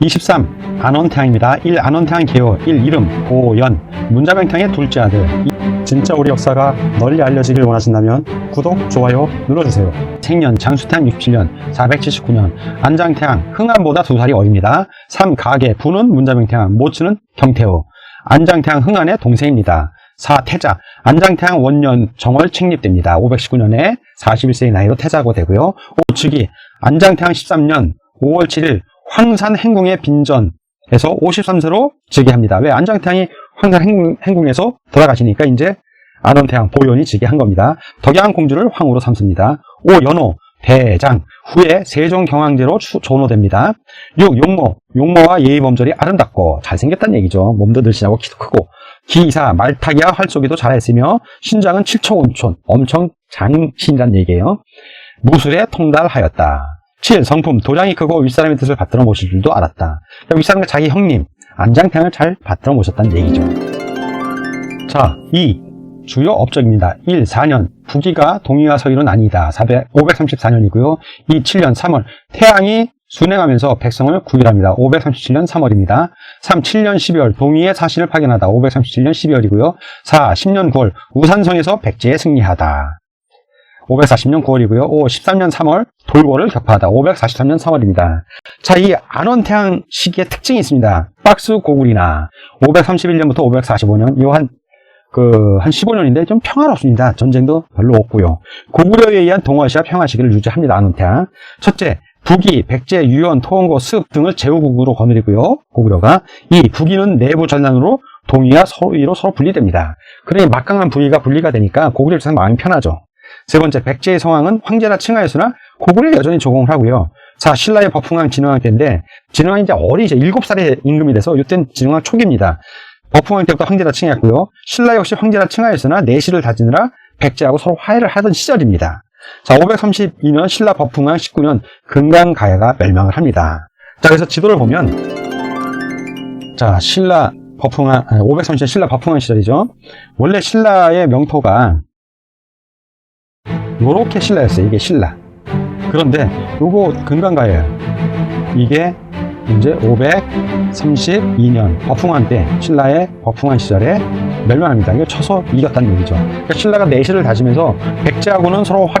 23. 안원태양입니다. 1. 안원태양 개요. 1. 이름 고연. 문자병탕의 둘째 아들. 이- 진짜 우리 역사가 널리 알려지길 원하신다면 구독, 좋아요 눌러주세요. 생년 장수태양 67년 479년 안장태양 흥안보다 두 살이 어립니다. 3. 가계 부는 문자병태양 모츠는 경태호 안장태양 흥안의 동생입니다. 4. 태자 안장태양 원년 정월 책립됩니다. 519년에 41세의 나이로 태자고 되고요. 5. 즉위 안장태양 13년 5월 7일 황산 행궁의 빈전에서 53세로 즉위합니다. 왜 안장태양이 황산 행궁, 행궁 에서 돌아가시니까 이제 안원태양 보현이 즉위한 겁니다. 덕양 공주를 황후로 삼습니다. 5. 연호 대장 후에 세종 경황제로 추- 전호됩니다. 6. 용모 용모와 예의범절이 아름답고 잘생겼다는 얘기죠. 몸도 늘씬하고 키도 크고 기이사 말타기와 활쏘기도 잘했으며 신장은 7초 온촌 엄청 장신이란 얘기예요. 무술에 통달하였다. 7. 성품 도장이 크고 윗사람의 뜻을 받들어 모실 줄도 알았다. 그러니까 윗사람과 자기 형님 안장탕을 잘 받들어 모셨다는 얘기죠. 자, 2. 주요 업적입니다. 1. 4년 부기가 동의와 아니다. 400, 534년이고요. 2. 7년 3월 태양이 순행하면서 백성을 구일합니다. 537년 3월입니다. 3. 7년 12월 동의의 사신을 파견하다. 537년 12월이고요. 4. 10년 9월 우산성에서 백제에 승리하다. 540년 9월이고요. 5. 13년 3월 돌고를 격파하다. 543년 3월입니다. 자, 이 안원태양 시기의 특징이 있습니다. 박스 고구리나 531년부터 545년 요한 그, 한 15년인데 좀 평화롭습니다. 전쟁도 별로 없고요. 고구려에 의한 동아시아 평화 시기를 유지합니다. 안원태양. 첫째, 북이, 백제, 유연, 토원고, 습 등을 제후국으로 거느리고요. 고구려가. 이 북이는 내부 전란으로 동이와 서위로 서로 분리됩니다. 그러니 막강한 부위가 분리가 되니까 고구려 입장에서 마음이 편하죠. 세 번째, 백제의 성왕은 황제나 칭하였으나 고구려에 여전히 조공을 하고요. 자, 신라의 버풍왕 진흥왕 때인데, 진흥왕이 이제 어리죠. 7살의 임금이 돼서, 이땐 진흥왕 초기입니다. 버풍왕 때부터 황제라 칭했고요. 신라 역시 황제라 칭하였으나 내실을 다지느라 백제하고 서로 화해를 하던 시절입니다. 자, 532년 신라 버풍왕 19년 금강가야가 멸망을 합니다. 자, 그래서 지도를 보면, 자, 신라 버풍왕, 530년 신라 버풍왕 시절이죠. 원래 신라의 명토가 요렇게 신라였어요. 이게 신라. 그런데 요거 금강가예요. 이게 이제 532년 버풍왕 때 신라의 버풍왕 시절에 멸망합니다. 이게 쳐서 이겼다는 얘기죠. 그러니까 신라가 내실을 다지면서 백제하고는 서로 화,